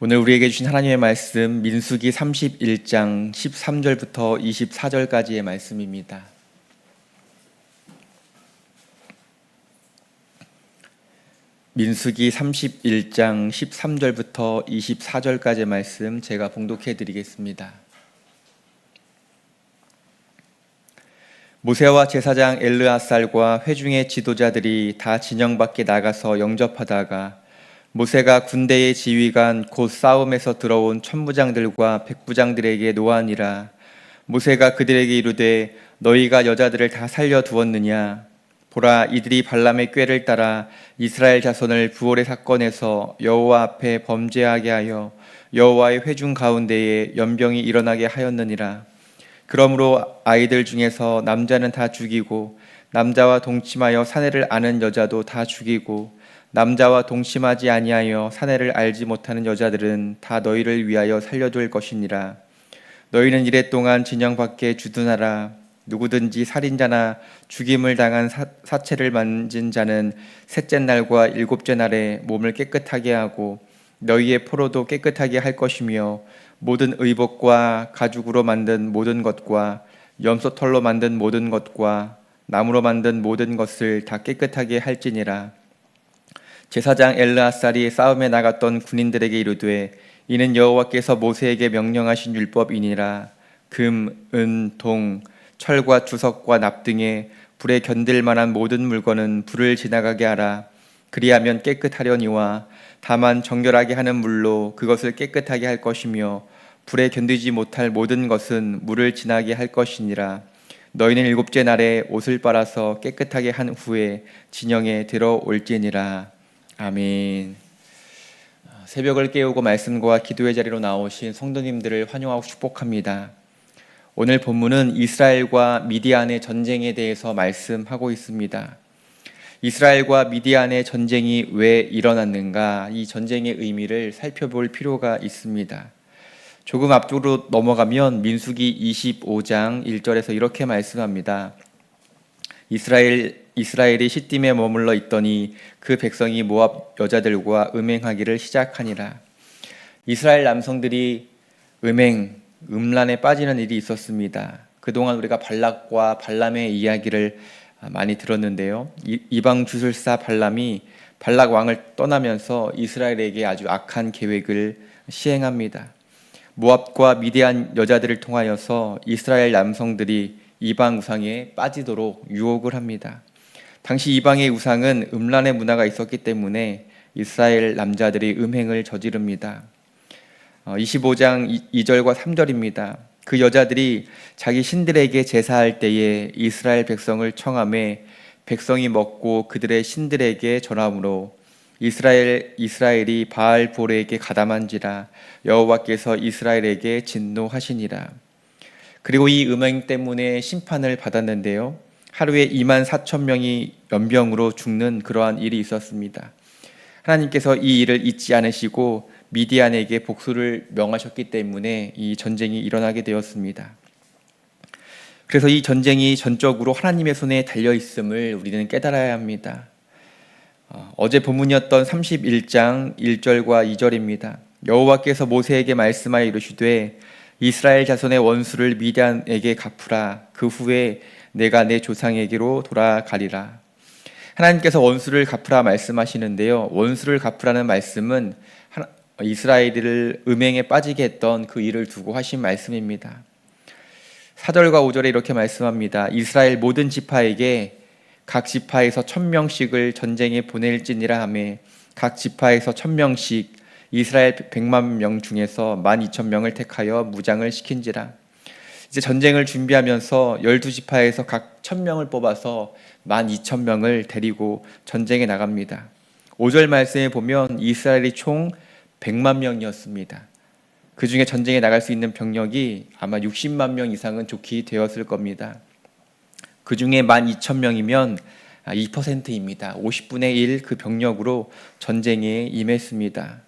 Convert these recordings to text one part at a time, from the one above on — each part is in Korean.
오늘 우리에게 주신 하나님의 말씀 민수기 31장 13절부터 24절까지의 말씀입니다. 민수기 31장 13절부터 24절까지의 말씀 제가 봉독해 드리겠습니다. 모세와 제사장 엘르아살과 회중의 지도자들이 다 진영 밖에 나가서 영접하다가 모세가 군대의 지휘관 곧 싸움에서 들어온 천부장들과 백부장들에게 노하니라. 모세가 그들에게 이르되 너희가 여자들을 다 살려 두었느냐? 보라 이들이 발람의 꾀를 따라 이스라엘 자손을 부월의 사건에서 여호와 앞에 범죄하게 하여 여호와의 회중 가운데에 연병이 일어나게 하였느니라. 그러므로 아이들 중에서 남자는 다 죽이고 남자와 동침하여 사내를 아는 여자도 다 죽이고 남자와 동침하지 아니하여 사내를 알지 못하는 여자들은 다 너희를 위하여 살려둘 것이니라. 너희는 이랫동안 진영 밖에 주둔하라. 누구든지 살인자나 죽임을 당한 사, 사체를 만진 자는 셋째 날과 일곱째 날에 몸을 깨끗하게 하고 너희의 포로도 깨끗하게 할 것이며 모든 의복과 가죽으로 만든 모든 것과 염소털로 만든 모든 것과 나무로 만든 모든 것을 다 깨끗하게 할지니라 제사장 엘르아살이 싸움에 나갔던 군인들에게 이르되 이는 여호와께서 모세에게 명령하신 율법이니라 금, 은, 동, 철과 주석과 납 등의 불에 견딜 만한 모든 물건은 불을 지나가게 하라. 그리하면 깨끗하려니와 다만 정결하게 하는 물로 그것을 깨끗하게 할 것이며 불에 견디지 못할 모든 것은 물을 지나게 할 것이니라. 너희는 일곱째 날에 옷을 빨아서 깨끗하게 한 후에 진영에 들어올지니라. 아멘. 새벽을 깨우고 말씀과 기도의 자리로 나오신 성도님들을 환영하고 축복합니다. 오늘 본문은 이스라엘과 미디안의 전쟁에 대해서 말씀하고 있습니다. 이스라엘과 미디안의 전쟁이 왜 일어났는가 이 전쟁의 의미를 살펴볼 필요가 있습니다. 조금 앞쪽으로 넘어가면 민수기 25장 1절에서 이렇게 말씀합니다. 이스라엘 이스라엘이 시딤에 머물러 있더니 그 백성이 모압 여자들과 음행하기를 시작하니라. 이스라엘 남성들이 음행 음란에 빠지는 일이 있었습니다. 그동안 우리가 발락과 발람의 이야기를 많이 들었는데요. 이방 주술사 발람이 발락 왕을 떠나면서 이스라엘에게 아주 악한 계획을 시행합니다. 모압과 미디안 여자들을 통하여서 이스라엘 남성들이 이방 우상에 빠지도록 유혹을 합니다. 당시 이방의 우상은 음란의 문화가 있었기 때문에 이스라엘 남자들이 음행을 저지릅니다. 25장 어, 2절과 3절입니다. 그 여자들이 자기 신들에게 제사할 때에 이스라엘 백성을 청함해 백성이 먹고 그들의 신들에게 전함으로 이스라엘 이스라엘이 바알 보레에게 가담한지라 여호와께서 이스라엘에게 진노하시니라. 그리고 이 음행 때문에 심판을 받았는데요. 하루에 2만 4천 명이 연병으로 죽는 그러한 일이 있었습니다. 하나님께서 이 일을 잊지 않으시고 미디안에게 복수를 명하셨기 때문에 이 전쟁이 일어나게 되었습니다. 그래서 이 전쟁이 전적으로 하나님의 손에 달려 있음을 우리는 깨달아야 합니다. 어, 어제 본문이었던 31장 1절과 2절입니다. 여호와께서 모세에게 말씀하여 이르시되 이스라엘 자손의 원수를 미디안에게 갚으라. 그 후에 내가 내 조상에게로 돌아가리라. 하나님께서 원수를 갚으라 말씀하시는데요. 원수를 갚으라는 말씀은 이스라엘을 음행에 빠지게 했던 그 일을 두고 하신 말씀입니다. 4절과 5절에 이렇게 말씀합니다. 이스라엘 모든 지파에게 각 지파에서 천명씩을 전쟁에 보낼지니라 하매 각 지파에서 천명씩 이스라엘 백만 명 중에서 만 이천 명을 택하여 무장을 시킨지라. 이제 전쟁을 준비하면서 열두 지파에서 각 천명을 뽑아서 만 이천 명을 데리고 전쟁에 나갑니다. 5절 말씀에 보면 이스라엘이 총 100만 명이었습니다. 그 중에 전쟁에 나갈 수 있는 병력이 아마 60만 명 이상은 좋게 되었을 겁니다. 그 중에 12,000명이면 2%입니다. 50분의 1 그 병력으로 전쟁에 임했습니다.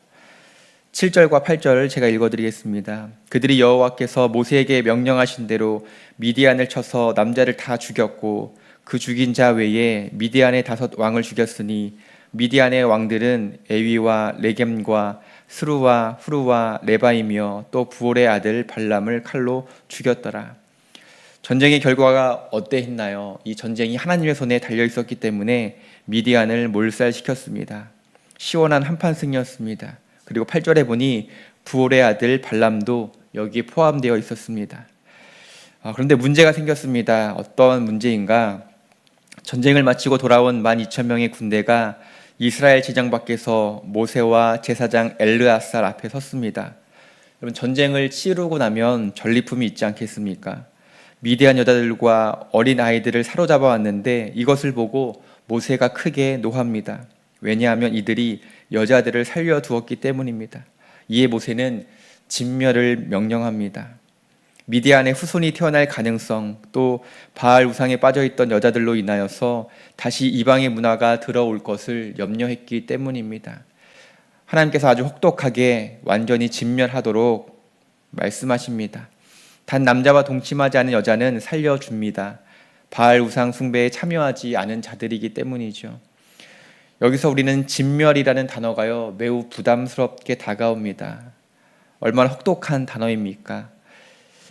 7절과 8절을 제가 읽어드리겠습니다. 그들이 여호와께서 모세에게 명령하신 대로 미디안을 쳐서 남자를 다 죽였고 그 죽인 자 외에 미디안의 다섯 왕을 죽였으니 미디안의 왕들은 에위와 레겜과 스루와 후루와 레바이며 또 부올의 아들 발람을 칼로 죽였더라. 전쟁의 결과가 어때했나요? 이 전쟁이 하나님의 손에 달려 있었기 때문에 미디안을 몰살시켰습니다. 시원한 한판 승이었습니다. 그리고 8절에 보니 부올의 아들 발람도 여기에 포함되어 있었습니다. 아, 그런데 문제가 생겼습니다. 어떤 문제인가? 전쟁을 마치고 돌아온 12,000명의 군대가 이스라엘 지장 밖에서 모세와 제사장 엘르아살 앞에 섰습니다. 여러분 전쟁을 치르고 나면 전리품이 있지 않겠습니까? 미디안 여자들과 어린 아이들을 사로잡아 왔는데 이것을 보고 모세가 크게 노합니다. 왜냐하면 이들이 여자들을 살려 두었기 때문입니다. 이에 모세는 진멸을 명령합니다. 미디안의 후손이 태어날 가능성 또 바알 우상에 빠져 있던 여자들로 인하여서 다시 이방의 문화가 들어올 것을 염려했기 때문입니다. 하나님께서 아주 혹독하게 완전히 진멸하도록 말씀하십니다. 단 남자와 동침하지 않은 여자는 살려줍니다. 바알 우상 숭배에 참여하지 않은 자들이기 때문이죠. 여기서 우리는 진멸이라는 단어가요 매우 부담스럽게 다가옵니다. 얼마나 혹독한 단어입니까?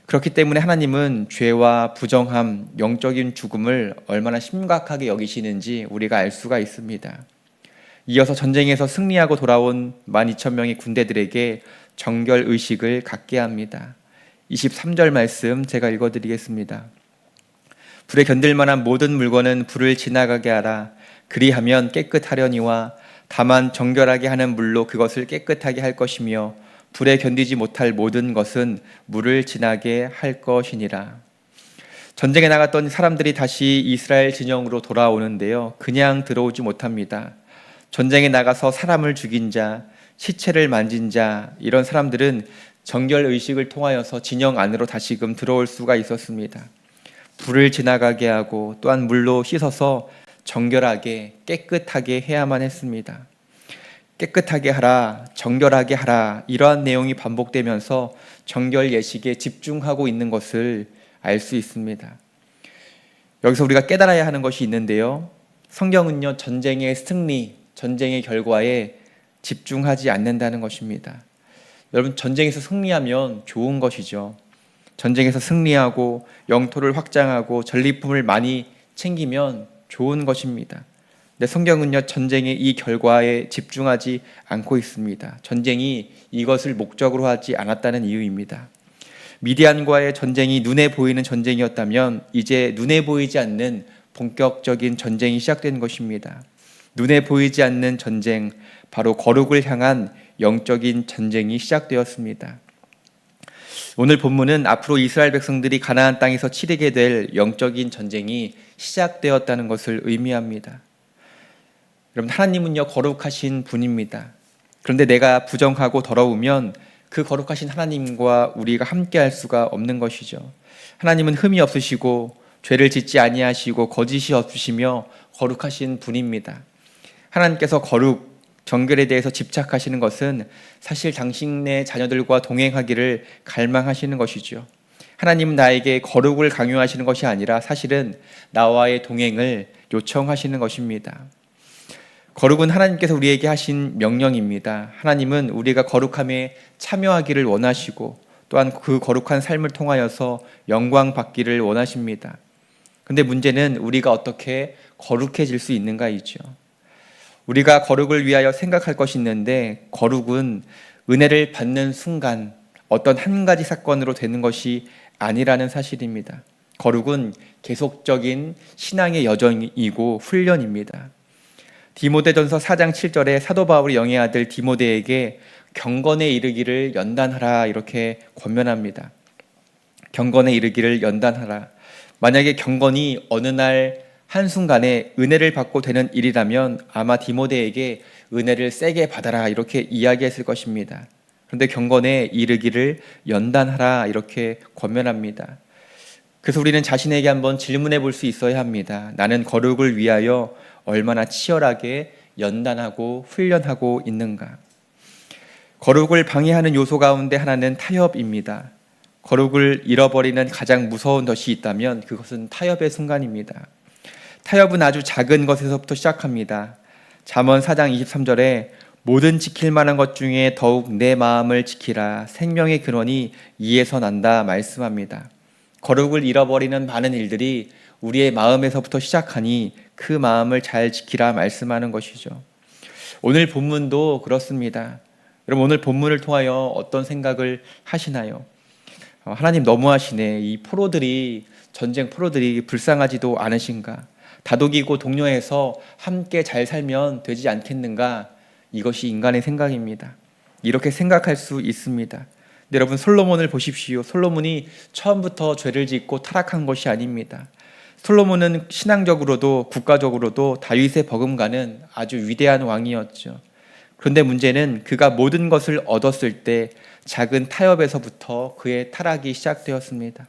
그렇기 때문에 하나님은 죄와 부정함, 영적인 죽음을 얼마나 심각하게 여기시는지 우리가 알 수가 있습니다. 이어서 전쟁에서 승리하고 돌아온 12,000명의 군대들에게 정결 의식을 갖게 합니다. 23절 말씀 제가 읽어 드리겠습니다. 불에 견딜 만한 모든 물건은 불을 지나가게 하라. 그리하면 깨끗하려니와 다만 정결하게 하는 물로 그것을 깨끗하게 할 것이며 불에 견디지 못할 모든 것은 물을 지나게 할 것이니라. 전쟁에 나갔던 사람들이 다시 이스라엘 진영으로 돌아오는데요. 그냥 들어오지 못합니다. 전쟁에 나가서 사람을 죽인 자, 시체를 만진 자, 이런 사람들은 정결 의식을 통하여서 진영 안으로 다시금 들어올 수가 있었습니다. 불을 지나가게 하고 또한 물로 씻어서 정결하게 깨끗하게 해야만 했습니다. 깨끗하게 하라, 정결하게 하라, 이러한 내용이 반복되면서 정결 예식에 집중하고 있는 것을 알 수 있습니다. 여기서 우리가 깨달아야 하는 것이 있는데요. 성경은요, 전쟁의 승리, 전쟁의 결과에 집중하지 않는다는 것입니다. 여러분, 전쟁에서 승리하면 좋은 것이죠. 전쟁에서 승리하고 영토를 확장하고 전리품을 많이 챙기면 좋은 것입니다. 근데 성경은요, 전쟁의 이 결과에 집중하지 않고 있습니다. 전쟁이 이것을 목적으로 하지 않았다는 이유입니다. 미디안과의 전쟁이 눈에 보이는 전쟁이었다면 이제 눈에 보이지 않는 본격적인 전쟁이 시작된 것입니다. 눈에 보이지 않는 전쟁, 바로 거룩을 향한 영적인 전쟁이 시작되었습니다. 오늘 본문은 앞으로 이스라엘 백성들이 가나안 땅에서 치르게 될 영적인 전쟁이 시작되었다는 것을 의미합니다. 여러분 하나님은요 거룩하신 분입니다. 그런데 내가 부정하고 더러우면 그 거룩하신 하나님과 우리가 함께 할 수가 없는 것이죠. 하나님은 흠이 없으시고 죄를 짓지 아니하시고 거짓이 없으시며 거룩하신 분입니다. 하나님께서 거룩 정결에 대해서 집착하시는 것은 사실 당신의 자녀들과 동행하기를 갈망하시는 것이죠. 하나님은 나에게 거룩을 강요하시는 것이 아니라 사실은 나와의 동행을 요청하시는 것입니다. 거룩은 하나님께서 우리에게 하신 명령입니다. 하나님은 우리가 거룩함에 참여하기를 원하시고 또한 그 거룩한 삶을 통하여서 영광 받기를 원하십니다. 근데 문제는 우리가 어떻게 거룩해질 수 있는가이죠. 우리가 거룩을 위하여 생각할 것이 있는데 거룩은 은혜를 받는 순간 어떤 한 가지 사건으로 되는 것이 아니라는 사실입니다. 거룩은 계속적인 신앙의 여정이고 훈련입니다. 디모데전서 4장 7절에 사도 바울이 영의 아들 디모데에게 경건에 이르기를 연단하라 이렇게 권면합니다. 경건에 이르기를 연단하라. 만약에 경건이 어느 날 한순간에 은혜를 받고 되는 일이라면 아마 디모데에게 은혜를 세게 받아라 이렇게 이야기했을 것입니다. 그런데 경건에 이르기를 연단하라 이렇게 권면합니다. 그래서 우리는 자신에게 한번 질문해 볼 수 있어야 합니다. 나는 거룩을 위하여 얼마나 치열하게 연단하고 훈련하고 있는가. 거룩을 방해하는 요소 가운데 하나는 타협입니다. 거룩을 잃어버리는 가장 무서운 것이 있다면 그것은 타협의 순간입니다. 타협은 아주 작은 것에서부터 시작합니다. 잠언 4장 23절에 모든 지킬 만한 것 중에 더욱 내 마음을 지키라. 생명의 근원이 이에서 난다 말씀합니다. 거룩을 잃어버리는 많은 일들이 우리의 마음에서부터 시작하니 그 마음을 잘 지키라 말씀하는 것이죠. 오늘 본문도 그렇습니다. 여러분 오늘 본문을 통하여 어떤 생각을 하시나요? 어, 하나님 너무하시네. 이 포로들이 전쟁 포로들이 불쌍하지도 않으신가? 다독이고 독려해서 함께 잘 살면 되지 않겠는가? 이것이 인간의 생각입니다. 이렇게 생각할 수 있습니다. 여러분 솔로몬을 보십시오. 솔로몬이 처음부터 죄를 짓고 타락한 것이 아닙니다. 솔로몬은 신앙적으로도 국가적으로도 다윗의 버금가는 아주 위대한 왕이었죠. 그런데 문제는 그가 모든 것을 얻었을 때 작은 타협에서부터 그의 타락이 시작되었습니다.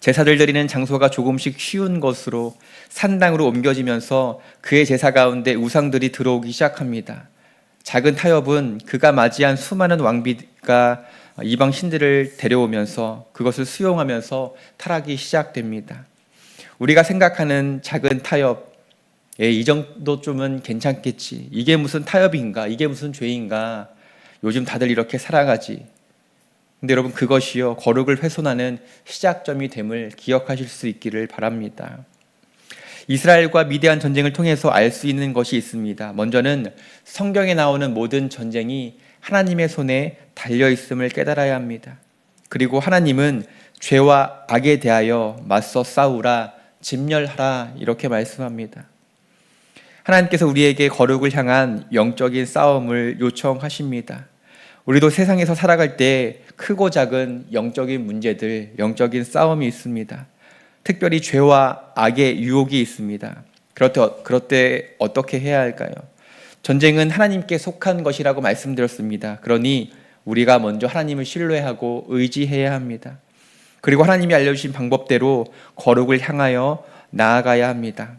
제사들 드리는 장소가 조금씩 쉬운 것으로 산당으로 옮겨지면서 그의 제사 가운데 우상들이 들어오기 시작합니다. 작은 타협은 그가 맞이한 수많은 왕비가 이방 신들을 데려오면서 그것을 수용하면서 타락이 시작됩니다. 우리가 생각하는 작은 타협, 예, 이 정도쯤은 괜찮겠지. 이게 무슨 타협인가? 이게 무슨 죄인가? 요즘 다들 이렇게 살아가지. 근데 여러분 그것이요 거룩을 훼손하는 시작점이 됨을 기억하실 수 있기를 바랍니다. 이스라엘과 미대한 전쟁을 통해서 알 수 있는 것이 있습니다. 먼저는 성경에 나오는 모든 전쟁이 하나님의 손에 달려 있음을 깨달아야 합니다. 그리고 하나님은 죄와 악에 대하여 맞서 싸우라, 진멸하라 이렇게 말씀합니다. 하나님께서 우리에게 거룩을 향한 영적인 싸움을 요청하십니다. 우리도 세상에서 살아갈 때 크고 작은 영적인 문제들, 영적인 싸움이 있습니다. 특별히 죄와 악의 유혹이 있습니다. 때, 그럴 때 어떻게 해야 할까요? 전쟁은 하나님께 속한 것이라고 말씀드렸습니다. 그러니 우리가 먼저 하나님을 신뢰하고 의지해야 합니다. 그리고 하나님이 알려주신 방법대로 거룩을 향하여 나아가야 합니다.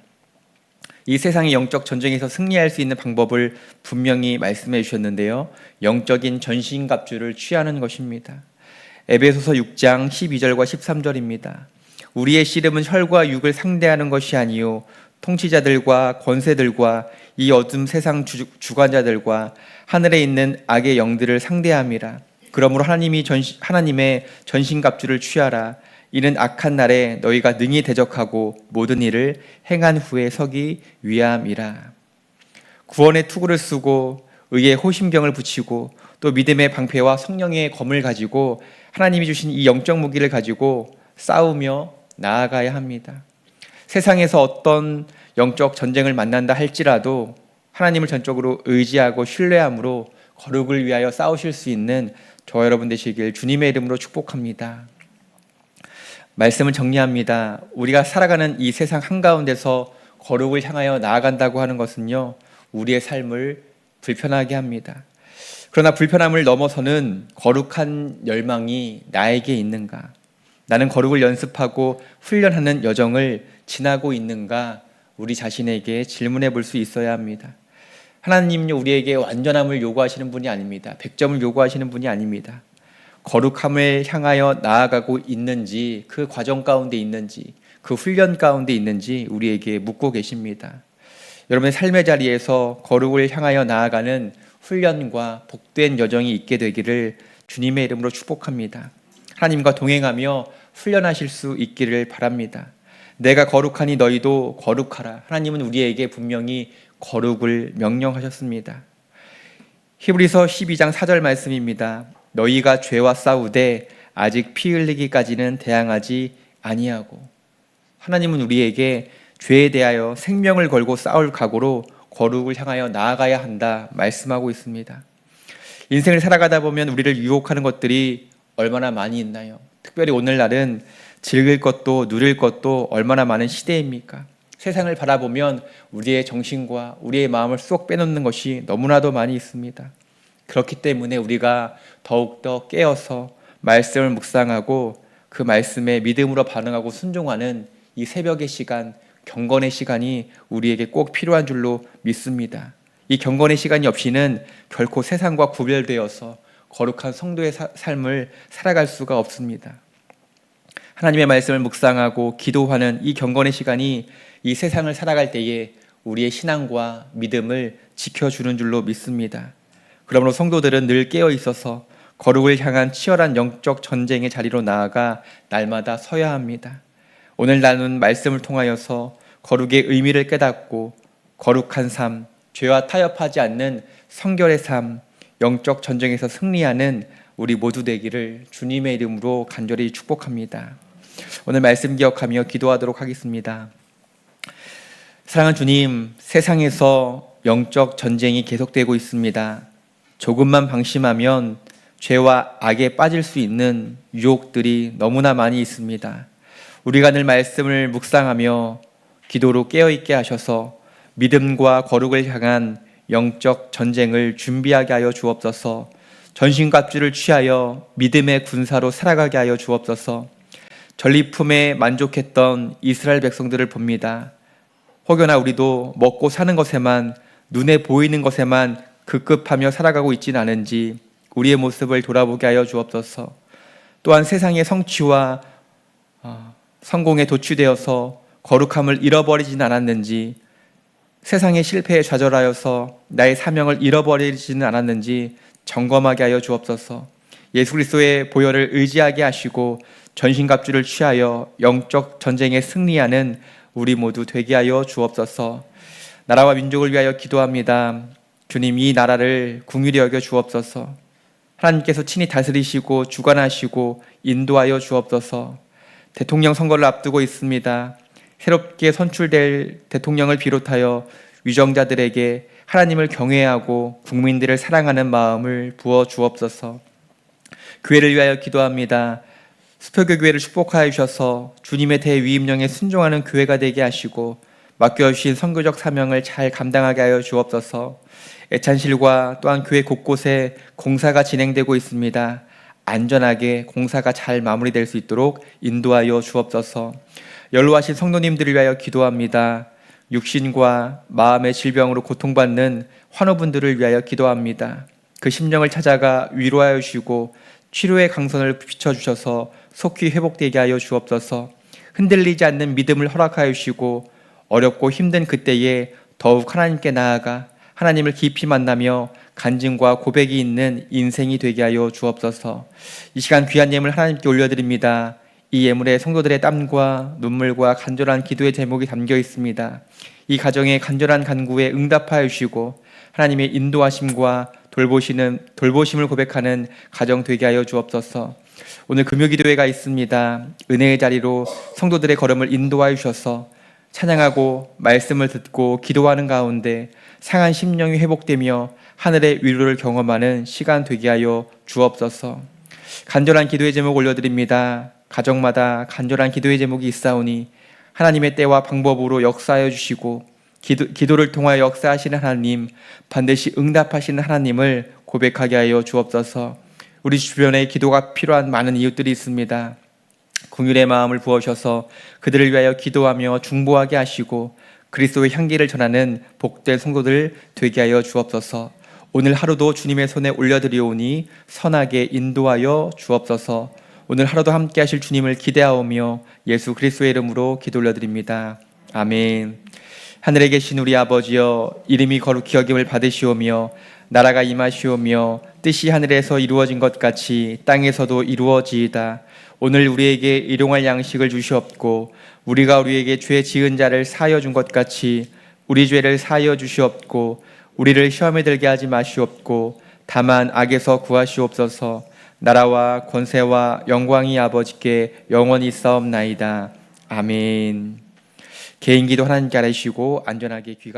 이 세상의 영적 전쟁에서 승리할 수 있는 방법을 분명히 말씀해 주셨는데요. 영적인 전신갑주를 취하는 것입니다. 에베소서 6장 12절과 13절입니다. 우리의 씨름은 혈과 육을 상대하는 것이 아니요 통치자들과 권세들과 이 어둠 세상 주, 주관자들과 하늘에 있는 악의 영들을 상대함이라. 그러므로 하나님이 전시, 하나님의 전신갑주를 취하라. 이는 악한 날에 너희가 능히 대적하고 모든 일을 행한 후에 서기 위함이라. 구원의 투구를 쓰고 의의 호심경을 붙이고 또 믿음의 방패와 성령의 검을 가지고 하나님이 주신 이 영적 무기를 가지고 싸우며 나아가야 합니다. 세상에서 어떤 영적 전쟁을 만난다 할지라도 하나님을 전적으로 의지하고 신뢰함으로 거룩을 위하여 싸우실 수 있는 저 여러분 되시길 주님의 이름으로 축복합니다. 말씀을 정리합니다. 우리가 살아가는 이 세상 한가운데서 거룩을 향하여 나아간다고 하는 것은요, 우리의 삶을 불편하게 합니다. 그러나 불편함을 넘어서는 거룩한 열망이 나에게 있는가? 나는 거룩을 연습하고 훈련하는 여정을 지나고 있는가? 우리 자신에게 질문해 볼 수 있어야 합니다. 하나님요, 우리에게 완전함을 요구하시는 분이 아닙니다. 100점을 요구하시는 분이 아닙니다. 거룩함을 향하여 나아가고 있는지 그 과정 가운데 있는지 그 훈련 가운데 있는지 우리에게 묻고 계십니다. 여러분의 삶의 자리에서 거룩을 향하여 나아가는 훈련과 복된 여정이 있게 되기를 주님의 이름으로 축복합니다. 하나님과 동행하며 훈련하실 수 있기를 바랍니다. 내가 거룩하니 너희도 거룩하라. 하나님은 우리에게 분명히 거룩을 명령하셨습니다. 히브리서 12장 4절 말씀입니다. 너희가 죄와 싸우되 아직 피 흘리기까지는 대항하지 아니하고 하나님은 우리에게 죄에 대하여 생명을 걸고 싸울 각오로 거룩을 향하여 나아가야 한다 말씀하고 있습니다. 인생을 살아가다 보면 우리를 유혹하는 것들이 얼마나 많이 있나요? 특별히 오늘날은 즐길 것도 누릴 것도 얼마나 많은 시대입니까? 세상을 바라보면 우리의 정신과 우리의 마음을 쏙 빼놓는 것이 너무나도 많이 있습니다. 그렇기 때문에 우리가 더욱더 깨어서 말씀을 묵상하고 그 말씀에 믿음으로 반응하고 순종하는 이 새벽의 시간, 경건의 시간이 우리에게 꼭 필요한 줄로 믿습니다. 이 경건의 시간이 없이는 결코 세상과 구별되어서 거룩한 성도의 사, 삶을 살아갈 수가 없습니다. 하나님의 말씀을 묵상하고 기도하는 이 경건의 시간이 이 세상을 살아갈 때에 우리의 신앙과 믿음을 지켜주는 줄로 믿습니다. 그러므로 성도들은 늘 깨어 있어서 거룩을 향한 치열한 영적 전쟁의 자리로 나아가 날마다 서야 합니다. 오늘 나눈 말씀을 통하여서 거룩의 의미를 깨닫고 거룩한 삶, 죄와 타협하지 않는 성결의 삶, 영적 전쟁에서 승리하는 우리 모두 되기를 주님의 이름으로 간절히 축복합니다. 오늘 말씀 기억하며 기도하도록 하겠습니다. 사랑하는 주님, 세상에서 영적 전쟁이 계속되고 있습니다. 조금만 방심하면 죄와 악에 빠질 수 있는 유혹들이 너무나 많이 있습니다. 우리가 늘 말씀을 묵상하며 기도로 깨어있게 하셔서 믿음과 거룩을 향한 영적 전쟁을 준비하게 하여 주옵소서 전신갑주를 취하여 믿음의 군사로 살아가게 하여 주옵소서 전리품에 만족했던 이스라엘 백성들을 봅니다. 혹여나 우리도 먹고 사는 것에만 눈에 보이는 것에만 급급하며 살아가고 있지는 않은지 우리의 모습을 돌아보게 하여 주옵소서. 또한 세상의 성취와 어, 성공에 도취되어서 거룩함을 잃어버리진 않았는지 세상의 실패에 좌절하여서 나의 사명을 잃어버리지는 않았는지 점검하게 하여 주옵소서. 예수 그리스도의 보혈을 의지하게 하시고 전신갑주를 취하여 영적 전쟁에 승리하는 우리 모두 되게 하여 주옵소서. 나라와 민족을 위하여 기도합니다. 주님 이 나라를 궁휼히 여겨 주옵소서. 하나님께서 친히 다스리시고 주관하시고 인도하여 주옵소서. 대통령 선거를 앞두고 있습니다. 새롭게 선출될 대통령을 비롯하여 위정자들에게 하나님을 경외하고 국민들을 사랑하는 마음을 부어 주옵소서. 교회를 위하여 기도합니다. 수표교 교회를 축복하여 주셔서 주님의 대위임령에 순종하는 교회가 되게 하시고 맡겨주신 선교적 사명을 잘 감당하게 하여 주옵소서. 애찬실과 또한 교회 곳곳에 공사가 진행되고 있습니다. 안전하게 공사가 잘 마무리될 수 있도록 인도하여 주옵소서. 연로하신 성도님들을 위하여 기도합니다. 육신과 마음의 질병으로 고통받는 환우분들을 위하여 기도합니다. 그 심령을 찾아가 위로하여 주시고 치료의 강선을 비춰주셔서 속히 회복되게 하여 주옵소서. 흔들리지 않는 믿음을 허락하여 주시고 어렵고 힘든 그때에 더욱 하나님께 나아가 하나님을 깊이 만나며 간증과 고백이 있는 인생이 되게 하여 주옵소서. 이 시간 귀한 예물 하나님께 올려드립니다. 이 예물에 성도들의 땀과 눈물과 간절한 기도의 제목이 담겨 있습니다. 이 가정의 간절한 간구에 응답하여 주시고 하나님의 인도하심과 돌보시는 돌보심을 고백하는 가정 되게 하여 주옵소서. 오늘 금요 기도회가 있습니다. 은혜의 자리로 성도들의 걸음을 인도하여 주셔서 찬양하고 말씀을 듣고 기도하는 가운데 상한 심령이 회복되며 하늘의 위로를 경험하는 시간 되게 하여 주옵소서. 간절한 기도의 제목 올려드립니다. 가정마다 간절한 기도의 제목이 있사오니 하나님의 때와 방법으로 역사하여 주시고 기도, 기도를 통하여 역사하시는 하나님 반드시 응답하시는 하나님을 고백하게 하여 주옵소서. 우리 주변에 기도가 필요한 많은 이웃들이 있습니다. 궁율의 마음을 부어셔서 그들을 위하여 기도하며 중보하게 하시고 그리스도의 향기를 전하는 복된 성도들 되게 하여 주옵소서. 오늘 하루도 주님의 손에 올려드리오니 선하게 인도하여 주옵소서. 오늘 하루도 함께 하실 주님을 기대하오며 예수 그리스도의 이름으로 기도 올려드립니다. 아멘. 하늘에 계신 우리 아버지여 이름이 거룩히 여김을 받으시오며 나라가 임하시오며 뜻이 하늘에서 이루어진 것 같이 땅에서도 이루어지이다. 오늘 우리에게 일용할 양식을 주시옵고 우리가 우리에게 죄 지은 자를 사하여 준 것 같이 우리 죄를 사하여 주시옵고 우리를 시험에 들게 하지 마시옵고 다만 악에서 구하시옵소서. 나라와 권세와 영광이 아버지께 영원히 싸움나이다. 아멘. 개인기도 하나님께 알으시고 안전하게 귀가